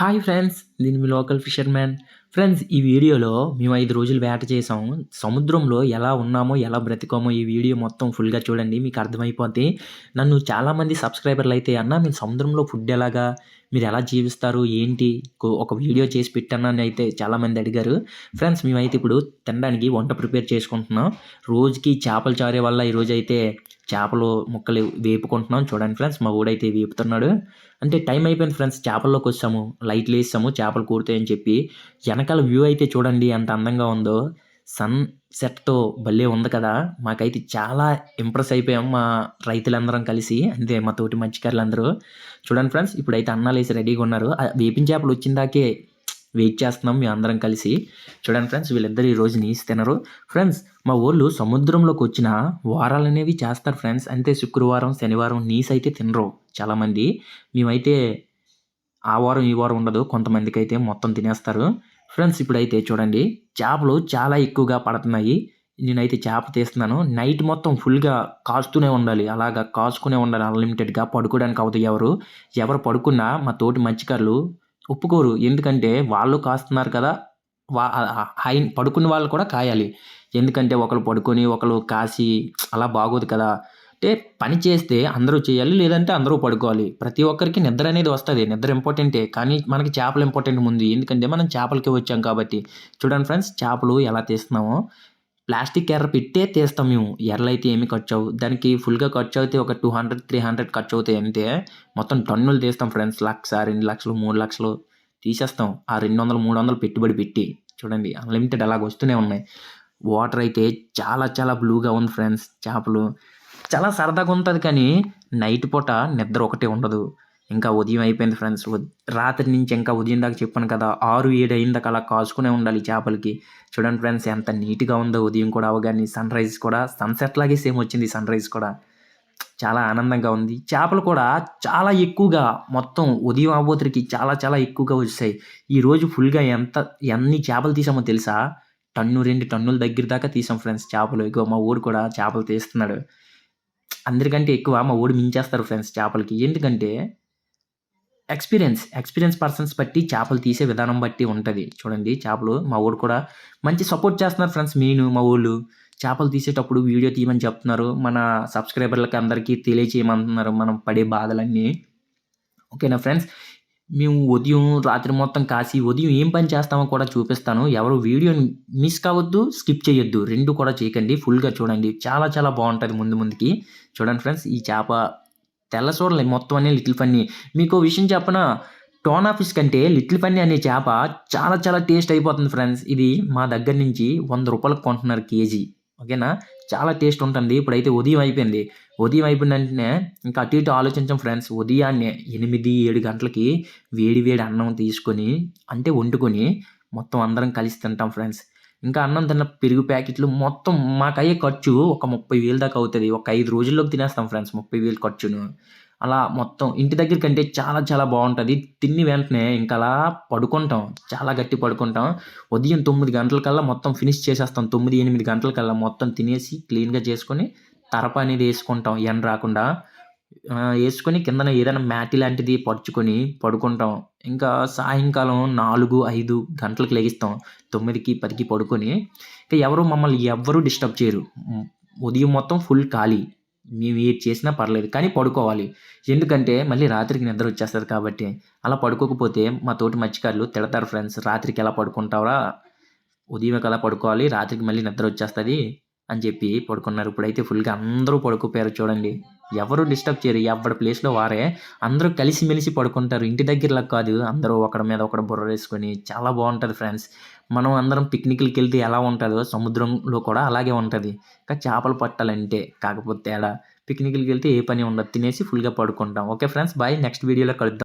Hi friends, Din Local Fisherman. Friends ఈ వీడియోలో మేము ఐదు రోజులు వేట చేసాం సముద్రంలో ఎలా ఉన్నామో ఎలా బ్రతికామో ఈ వీడియో మొత్తం ఫుల్గా చూడండి మీకు అర్థమైపోద్ది. నన్ను చాలామంది సబ్స్క్రైబర్లు అయితే అన్న మీరు సముద్రంలో ఫుడ్ ఎలాగా మీరు ఎలా జీవిస్తారు ఏంటి ఒక వీడియో చేసి పెట్టానని అయితే చాలామంది అడిగారు. ఫ్రెండ్స్ మేమైతే ఇప్పుడు తినడానికి వంట ప్రిపేర్ చేసుకుంటున్నాం. రోజుకి చేపలు చారే వల్ల ఈరోజు అయితే చేపలు ముక్కలు వేపుకుంటున్నాం. చూడండి ఫ్రెండ్స్ మా ఊడైతే వేపుతున్నాడు. అంటే టైం అయిపోయింది ఫ్రెండ్స్ చేపల్లోకి వచ్చాము. లైట్లు వేసాము చేపలు కూరుతాయని చెప్పి వెనకాల వ్యూ అయితే చూడండి ఎంత అందంగా ఉందో. సన్ సెట్తో భలే ఉంది కదా. మాకైతే చాలా ఇంప్రెస్ అయిపోయాం మా రైతులందరం కలిసి. అంతే మా తోటి మత్స్యకారులందరూ. చూడండి ఫ్రెండ్స్ ఇప్పుడైతే అన్నాలు వేసి రెడీగా ఉన్నారు. ఆ చేపలు వచ్చిందాకే వెయిట్ చేస్తున్నాం మేము అందరం కలిసి. చూడండి ఫ్రెండ్స్ వీళ్ళిద్దరు ఈ రోజు నీసి తినరు. ఫ్రెండ్స్ మా ఊళ్ళు సముద్రంలోకి వచ్చిన వారాలు అనేవి చేస్తారు ఫ్రెండ్స్. అంతే శుక్రవారం శనివారం నీస్ అయితే తినరు చాలామంది. మేమైతే ఆ వారం ఈ వారం ఉండదు. కొంతమందికి అయితే మొత్తం తినేస్తారు. ఫ్రెండ్స్ ఇప్పుడైతే చూడండి చేపలు చాలా ఎక్కువగా పడుతున్నాయి. నేనైతే చేప తీస్తున్నాను. నైట్ మొత్తం ఫుల్గా కాస్తూనే ఉండాలి. అలాగా కాసుకునే ఉండాలి. అన్లిమిటెడ్గా పడుకోవడానికి అవుతాయి ఎవరు. ఎవరు పడుకున్నా మా తోటి మత్స్యకారులు ఒప్పుకోరు. ఎందుకంటే వాళ్ళు కాస్తున్నారు కదా వా హై పడుకున్న వాళ్ళు కూడా కాయాలి. ఎందుకంటే ఒకరు పడుకొని ఒకరు కాసి అలా బాగోదు కదా. అంటే పని చేస్తే అందరూ చేయాలి లేదంటే అందరూ పడుకోవాలి. ప్రతి ఒక్కరికి నిద్ర అనేది వస్తుంది. నిద్ర ఇంపార్టెంటే కానీ మనకి చేపలు ఇంపార్టెంట్ ముందు. ఎందుకంటే మనం చేపలకి వచ్చాం కాబట్టి. చూడండి ఫ్రెండ్స్ చేపలు ఎలా తీస్తున్నామో. ప్లాస్టిక్ ఎర్ర పెట్టే తీస్తాం మేము. ఎర్రలు అయితే ఏమి ఖర్చు అవు దానికి ఫుల్గా ఖర్చు అవుతాయి ఒక టూ హండ్రెడ్ త్రీ హండ్రెడ్ ఖర్చు అవుతాయి అంతే. మొత్తం టన్నులు తీస్తాం ఫ్రెండ్స్. లక్ష రెండు లక్షలు మూడు లక్షలు తీసేస్తాం. ఆ రెండు వందలు మూడు వందలు పెట్టుబడి పెట్టి. చూడండి అన్లిమిటెడ్ అలాగ వస్తూనే ఉన్నాయి. వాటర్ అయితే చాలా చాలా బ్లూగా ఉంది ఫ్రెండ్స్ చేపలు. చాలా సరదాగా ఉంటుంది కానీ నైట్ పూట నిద్ర ఒకటే ఉండదు. ఇంకా ఉదయం అయిపోయింది ఫ్రెండ్స్. రాత్రి నుంచి ఇంకా ఉదయం దాకా చెప్పాను కదా ఆరు ఏడు అయిన దాకా అలా కాసుకునే ఉండాలి చేపలకి. చూడండి ఫ్రెండ్స్ ఎంత నీట్గా ఉందో ఉదయం కూడా అవగానే సన్ రైజ్ కూడా సన్సెట్ లాగే సేమ్ వచ్చింది సన్ రైజ్ కూడా. చాలా ఆనందంగా ఉంది. చేపలు కూడా చాలా ఎక్కువగా మొత్తం ఉదయం అవ్వోతరికి చాలా చాలా ఎక్కువగా వచ్చాయి. ఈరోజు ఫుల్గా ఎంత ఎన్ని చేపలు తీసామో తెలుసా? టన్ను రెండు టన్నుల దగ్గర దాకా తీసాం ఫ్రెండ్స్ చేపలు. ఇగో మా ఊరు కూడా చేపలు తీస్తున్నాడు. అందరికంటే ఎక్కువ మా ఊడు మించేస్తారు ఫ్రెండ్స్ చేపలకి. ఎందుకంటే ఎక్స్పీరియన్స్ ఎక్స్పీరియన్స్ పర్సన్స్ బట్టి చేపలు తీసే విధానం బట్టి ఉంటుంది. చూడండి చేపలు మా ఊరు కూడా మంచి సపోర్ట్ చేస్తున్నారు ఫ్రెండ్స్. మెయిన్ మా ఊళ్ళు చేపలు తీసేటప్పుడు వీడియో తీయమని చెప్తున్నారు. మన సబ్స్క్రైబర్లకి అందరికీ తెలియచేయమంటున్నారు. మనం పడే బాధలన్నీ. ఓకేనా ఫ్రెండ్స్? మేము ఉదయం రాత్రి మొత్తం కాసి ఉదయం ఏం పని చేస్తామో కూడా చూపిస్తాను. ఎవరు వీడియోని మిస్ కావద్దు స్కిప్ చేయొద్దు. రెండు కూడా చేయకండి ఫుల్గా చూడండి. చాలా చాలా బాగుంటుంది ముందు ముందుకి. చూడండి ఫ్రెండ్స్ ఈ చేప తెల్ల చూడలే మొత్తం అనే లిటిల్ ఫన్నీ. మీకు విషయం చెప్పన? టోనా ఫిష్ కంటే లిటిల్ ఫన్నీ అనే చేప చాలా చాలా టేస్ట్ అయిపోతుంది ఫ్రెండ్స్. ఇది మా దగ్గర నుంచి వంద రూపాయలకు కొంటున్నారు కేజీ. ఓకేనా? చాలా టేస్ట్ ఉంటుంది. ఇప్పుడైతే ఉదయం అయిపోయింది. ఉదయం అయిపోయిన వెంటనే ఇంకా అటు ఇటు ఆలోచించాం ఫ్రెండ్స్. ఉదయాన్నే ఎనిమిది ఏడు గంటలకి వేడి వేడి అన్నం తీసుకొని అంటే వండుకొని మొత్తం అందరం కలిసి తింటాం ఫ్రెండ్స్. ఇంకా అన్నం తిన్న పెరుగు ప్యాకెట్లు మొత్తం మాకయ్యే ఖర్చు ఒక ముప్పై వేలు దాకా అవుతుంది. ఒక ఐదు రోజుల్లోకి తినేస్తాం ఫ్రెండ్స్ ముప్పై వేలు ఖర్చును. అలా మొత్తం ఇంటి దగ్గర కంటే చాలా చాలా బాగుంటుంది. తిని వెంటనే ఇంకా అలా పడుకుంటాం. చాలా గట్టి పడుకుంటాం. ఉదయం తొమ్మిది గంటలకల్లా మొత్తం ఫినిష్ చేసేస్తాం. తొమ్మిది ఎనిమిది గంటలకల్లా మొత్తం తినేసి క్లీన్గా చేసుకొని తరప అనేది వేసుకుంటాం. ఎండ రాకుండా వేసుకొని కిందన ఏదైనా మ్యాటి లాంటిది పరుచుకొని పడుకుంటాం. ఇంకా సాయంకాలం నాలుగు ఐదు గంటలకు లెగిస్తాం. తొమ్మిదికి పదికి పడుకొని. ఇంకా ఎవరు మమ్మల్ని ఎవ్వరూ డిస్టర్బ్ చేయరు. ఉదయం మొత్తం ఫుల్ ఖాళీ. మేము ఏది చేసినా పర్లేదు కానీ పడుకోవాలి. ఎందుకంటే మళ్ళీ రాత్రికి నిద్ర వచ్చేస్తుంది కాబట్టి. అలా పడుకోకపోతే మా తోటి మత్స్యకారులు తిడతారు ఫ్రెండ్స్ రాత్రికి ఎలా పడుకుంటావరా? ఉదయం ఎలా పడుకోవాలి రాత్రికి మళ్ళీ నిద్ర వచ్చేస్తుంది. అని చెప్పి పడుకున్నారు. ఇప్పుడైతే ఫుల్గా అందరూ పడుకోపోయారు చూడండి. ఎవరు డిస్టర్బ్ చేయరు. ఎవరి ప్లేస్లో వారే అందరూ కలిసిమెలిసి పడుకుంటారు. ఇంటి దగ్గరలో కాదు. అందరూ ఒకడి మీద ఒకడు బుర్ర వేసుకొని చాలా బాగుంటుంది ఫ్రెండ్స్ మనం అందరం పిక్నిక్లకి వెళ్తే ఎలా ఉంటుందో సముద్రంలో కూడా అలాగే ఉంటుంది. ఇంకా చేపలు పట్టాలంటే కాకపోతే తేడా పిక్నిక్లకి వెళ్తే ఏ పని ఉండదు. తినేసి ఫుల్గా పడుకుంటాం. ఓకే ఫ్రెండ్స్ బాయ్ నెక్స్ట్ వీడియోలో కలుద్దాం.